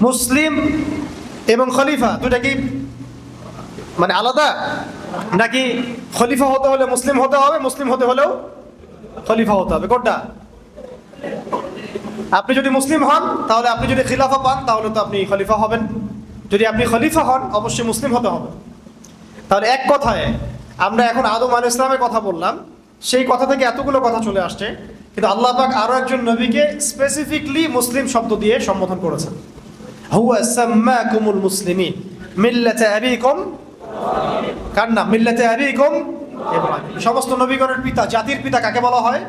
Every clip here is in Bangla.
মুসলিম এবং খলিফা দুটা কি মানে আলাদা? নাকি খলিফা হতে হলে মুসলিম হতে হবে, মুসলিম হতে হলেও খলিফা হতে হবে? কোনটা? আপনি যদি মুসলিম হন, তাহলে আপনি যদি খিলাফা পান, তাহলে তো আপনি খলিফা হবেন। যদি আপনি খলিফা হন, অবশ্যই মুসলিম হতে হবে। তাহলে এক কথায়, আমরা এখন আদম আল ইসলামের কথা বললাম। সেই কথা থেকে এতগুলো কথা চলে আসছে। কিন্তু আল্লাহ পাক আরও একজন নবীকে স্পেসিফিকলি মুসলিম শব্দ দিয়ে সম্বোধন করেছেন। হুয়া সাম্মাকুমুল মুসলিমিন। মিল্লাতে আবিকুম। কার নাম? মিল্লাতে আবিকুম। সমস্ত নবীগণের পিতা, জাতির পিতা কাকে বলা হয়?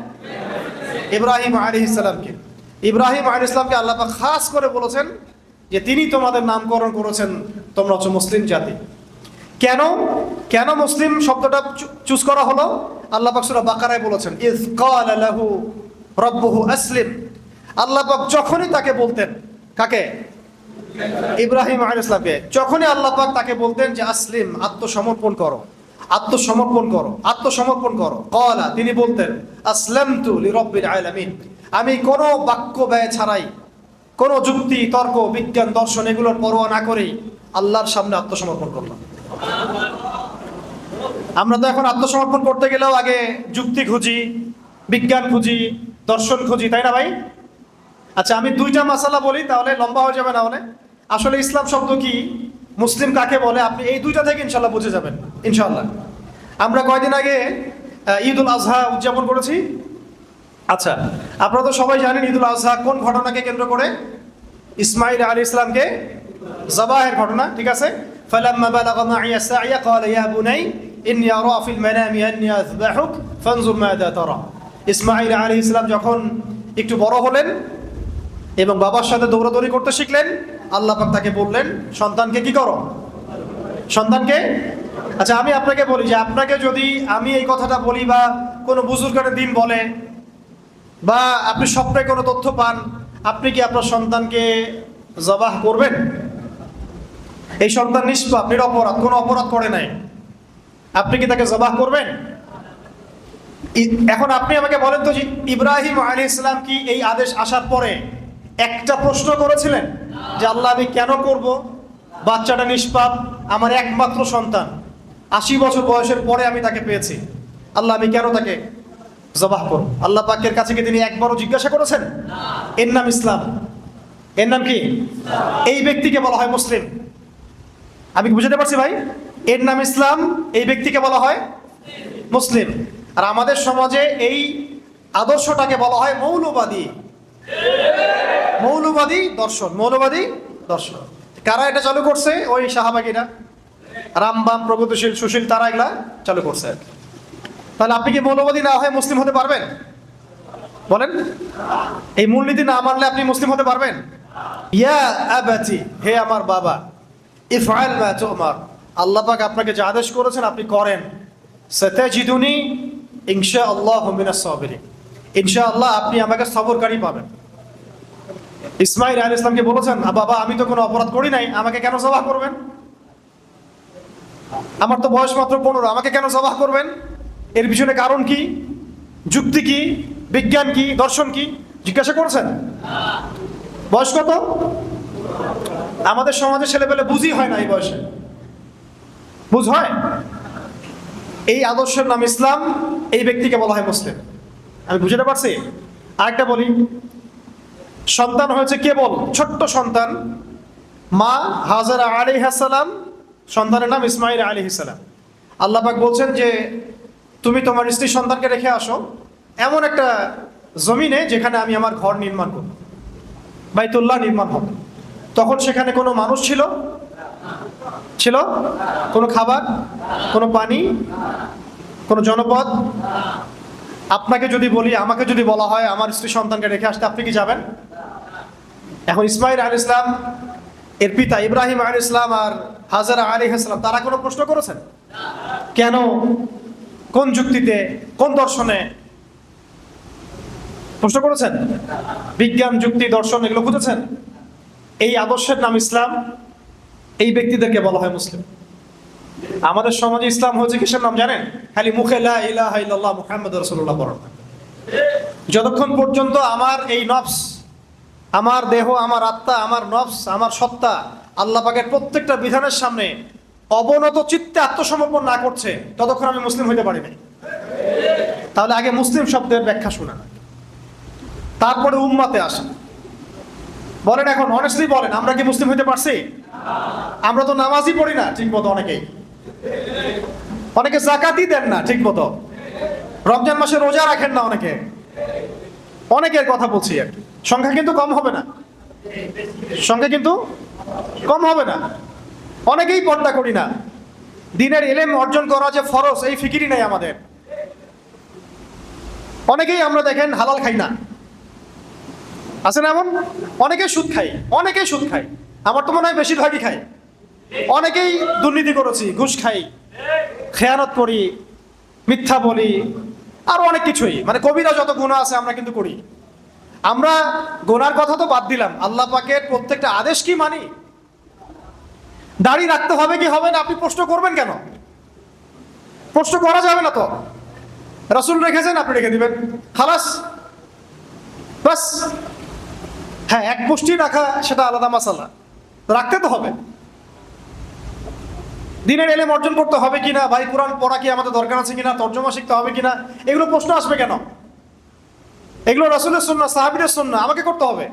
ইব্রাহিম আলী ইসলামকে ইব্রাহিম আলী ইসলামকে আল্লাহ খাস করে বলেছেন যে তিনি তোমাদের নামকরণ করেছেন, তোমরা হচ্ছে মুসলিম জাতি। কেন? কেন মুসলিম শব্দটা চুজ করা হলো? আল্লাহ সূরা বাকারায় বলেছেন ইজ ক্বালা লাহু রাব্বুহু আসলিম। আল্লাহ যখনই তাকে বলতেন, কাকে? ইব্রাহিম আলাইহিস সালামকে। যখনই আল্লাহ পাক তাকে বলতেন যে, আসলিম, আত্মসমর্পণ করো আত্মসমর্পণ করো আত্মসমর্পণ করো। কলা তিনি বলতেন, আসলামতু লিরাব্বিল আলামিন। আমি কোনো বাক্য ব্যয় ছাড়াই, কোনো যুক্তি, তর্ক, বিজ্ঞান, দর্শন এগুলোর পরোয়া না করেই আল্লাহর সামনে আত্মসমর্পণ করলাম। আমরা তো এখন আত্মসমর্পণ করতে গেলেও আগে যুক্তি খুঁজি, বিজ্ঞান খুঁজি, দর্শন খুঁজি, তাই না ভাই? আচ্ছা আমি দুইটা মাসালা বলি তাহলে লম্বা হয়ে যাবে না হলে আসলে ইসলাম শব্দ কি মুসলিম কাকে বলে আপনি এই দুইটা থেকে ইনশাল্লাহ বুঝে যাবেন ইনশাল্লাহ আমরা কয়দিন আগে আহ, ঈদ উল আজহা উদযাপন করেছি আচ্ছা আপনারা তো সবাই জানেন ঈদ উল আজহা কোন ঘটনাকে কেন্দ্র করে ইসমাইল আলী ইসলামকে জবাহের ঘটনা ঠিক আছে فلما بلغ معي السعي قال يا بني إني أرى في المنام أني أذبحك فانظر ماذا ترى ইসমাইল আলী ইসলাম যখন একটু বড় হলেন এবং বাবার সাথে দৌড়াদৌড়ি করতে শিখলেন। আল্লাহ তাকে বললেন, সন্তানকে কি করো? সন্তানকে? আচ্ছা আমি আপনাকে বলি যে, আপনাকে যদি আমি এই কথাটা বলি বা কোনো বুজুর্গের দিন বলে, বা আপনি স্বপ্নে কোনো তথ্য পান, আপনি কি আপনার সন্তানকে জবাহ করবেন? এই সন্তান নিষ্পাপ, নিরপরাধ, কোনো অপরাধ করে নাই। আপনি কি তাকে জবাহ করবেন? এখন আপনি আমাকে বলেন তো যে, ইব্রাহিম আলী ইসলাম কি এই আদেশ আসার পরে একটা প্রশ্ন করেছিলেন যে আল্লাহ আমি কেন করব? বাচ্চাটা নিষ্পাপ আমার একমাত্র সন্তান। আশি বছর বয়সের পরে আমি তাকে পেয়েছি। আল্লাহ আমি কেন তাকে জবাহ করব? আল্লাহ পাকের কাছে কি তিনি একবারও জিজ্ঞাসা করেছেন? এর নাম ইসলাম। এর নাম কি? এই ব্যক্তিকে বলা হয় মুসলিম। আমি কি বুঝতে পারছি ভাই? এর নাম ইসলাম এই ব্যক্তিকে বলা হয় মুসলিম। আর আমাদের সমাজে এই আদর্শটাকে বলা হয় মৌলবাদী। মৌলবাদী দর্শন মৌলবাদী দর্শন। কারা এটা চালু করছে? ওই শাহবাগীরা। রামবাম প্রগতিশীল, সুশীল, তারা এগুলা চালু করছে আর। তাহলে আপনি কি মৌলবাদী না হয়ে মুসলিম হতে পারবেন? বলেন। এই মূলনীতি না মানলে আপনি মুসলিম হতে পারবেন? ইয়া আবাতি, হে আমার বাবা, ইফআল মা তুমার। আল্লাহ পাক আপনাকে যে আদেশ করেছেন আপনি করেন। সাতাজিদুনি ইনশাআল্লাহ মিনাস সাবিরিন। ইনশাআল্লাহ আপনি আমাকে সবরকারী পাবেন। ইসমাইল আলাইহিস ইসলামকে বলেছেন, "আ বাবা, আমি তো কোনো অপরাধ করি নাই, আমাকে কেন জবাহ করবেন? আমার তো বয়স মাত্র পনেরো, আমাকে কেন জবাহ করবেন? এর পিছনে কারণ কি? যুক্তি কি? বিজ্ঞান কি? দর্শন কি? জিজ্ঞাসা করেছেন? বয়স কত? আমাদের সমাজে ছেলেপেলে বুঝই হয় না এই বয়সে। বুঝ হয়? এই আদর্শের নাম ইসলাম, এই ব্যক্তিকে বলা হয় মুসলিম। আমি বুঝতে পারছি? আরেকটা বলি সন্তান হয়েছে কেবল ছোট্ট সন্তান। মা হাজারা আলী হাসালাম সন্তানের নাম ইসমাইল আলী হাসালাম আল্লাপাক বলছেন যে, তুমি তোমার স্ত্রী সন্তানকে রেখে আসো। এমন একটা জমিনে যেখানে আমি আমার ঘর নির্মাণ করব, বাইতুল্লাহ নির্মাণ হবে। তখন সেখানে কোনো মানুষ ছিল? ছিল? কোনো খাবার? কোনো পানি? কোনো জনপদ? আপনাকে যদি বলি, আমাকে যদি বলা হয়, আমার স্ত্রী সন্তানকে রেখে আসতে আপনি কি যাবেন? এখন ইসমাইল আল ইসলাম এর পিতা ইব্রাহিম আল ইসলাম আর হাজারা আলী ইসলাম তারা কোনো প্রশ্ন করেছেন? কেন? কোন যুক্তিতে? কোন দর্শনে? প্রশ্ন করেছেন? বিজ্ঞান, যুক্তি, দর্শন এগুলো খুঁজেছেন? এই আদর্শের নাম ইসলাম, এই ব্যক্তিদেরকে বলা হয় মুসলিম। আমাদের সমাজে ইসলাম হচ্ছে কিসের নাম জানেন? খালি মুখে ইলাহা যতক্ষণ পর্যন্ত আমার এই নফস আমার দেহ, আমার আত্মা, আমার নফস, আমার সত্তা আল্লাহ পাকের প্রত্যেকটা বিধানের সামনে অবনত চিত্তে আত্মসমর্পণ না করছে, ততক্ষণ আমি মুসলিম হইতে পারি নাই। তাহলে আগে মুসলিম শব্দের ব্যাখ্যা শোনা তারপরে উম্মাতে আসা বলেন এখন অনেস্টলি বলেন, আমরা কি মুসলিম হইতে পারছি? আমরা তো নামাজই পড়ি না, ঠিক মতো অনেকেই। অনেকে জাকাতই দেন না, ঠিক মতো। রমজান মাসে রোজা রাখেন না অনেকে। অনেকের কথা বলছি আর সংখ্যা কিন্তু কম হবে না। সংখ্যা কিন্তু কম হবে না। অনেকেই পর্দা করি না। দিনের এলেম অর্জন করা যে ফরজ, এই ফিকিরই নাই আমাদের। অনেকেই আমরা দেখেন হালাল খাই না। আছে না এমন? অনেকে সুদ খাই অনেকেই সুদ খাই। আমার তো মনে হয় বেশিরভাগই খাই। অনেকেই দুর্নীতি করেছি, ঘুষ খাই, খেয়ানত করি, মিথ্যা বলি আরও অনেক কিছুই। মানে কবিরা যত গুণা আছে আমরা কিন্তু করি। আমরা গোনার কথা তো বাদ দিলাম। আল্লাহ পাকের প্রত্যেকটা আদেশ কি মানি? দাড়ি রাখতে হবে কি হবে না? আপনি প্রশ্ন করবেন কেন? প্রশ্ন করা যাবে না তো। রাসুল রেখেছেন, আপনি রেখে দিবেন। খালাস। হ্যাঁ এক মুষ্টি রাখা সেটা আলাদা মাসালা। রাখতে তো হবে। দিনের এলেম অর্জন করতে হবে কিনা? ভাই, কোরআন পড়া কি আমাদের দরকার আছে কিনা? তর্জমা শিখতে হবে কিনা? এগুলো প্রশ্ন আসবে কেন? এগুলো রসুলের সন্না সাহাবিদের সন্না আমাকে করতে হবে।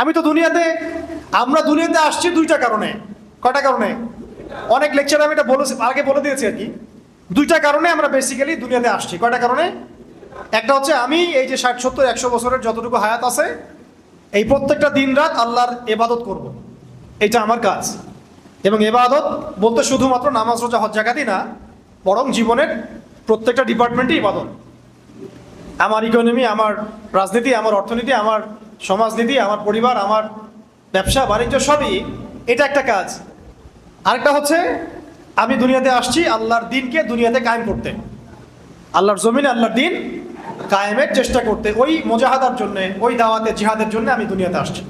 আমি তো দুনিয়াতে, আমরা দুনিয়াতে আসছি দুইটা কারণে। কয়টা কারণে? অনেক লেকচার আমি এটা বলেছি, আগে বলে দিয়েছি আর কি। দুইটা কারণে আমরা বেসিক্যালি দুনিয়াতে আসছি। কয়টা কারণে? একটা হচ্ছে আমি এই যে ষাট, সত্তর, একশো বছরের যতটুকু হায়াত আছে, এই প্রত্যেকটা দিন রাত আল্লাহর এবাদত করব। এটা আমার কাজ। এবং এবাদত বলতে শুধুমাত্র নামাজ, রোজা, হজ জাকাতই না, বরং জীবনের প্রত্যেকটা ডিপার্টমেন্টই ইবাদত। আমার ইকোনমি আমার রাজনীতি, আমার অর্থনীতি, আমার সমাজনীতি, আমার পরিবার, আমার ব্যবসা, বাণিজ্য, সবই এটা একটা কাজ। আরেকটা হচ্ছে, আমি দুনিয়াতে আসছি আল্লাহর দিনকে দুনিয়াতে কায়েম করতে। আল্লাহর জমিনে আল্লাহর দিন কায়েমের চেষ্টা করতে। ওই মোজাহাদার জন্য, ওই দাওয়াতে, জিহাদের জন্য আমি দুনিয়াতে আসছি।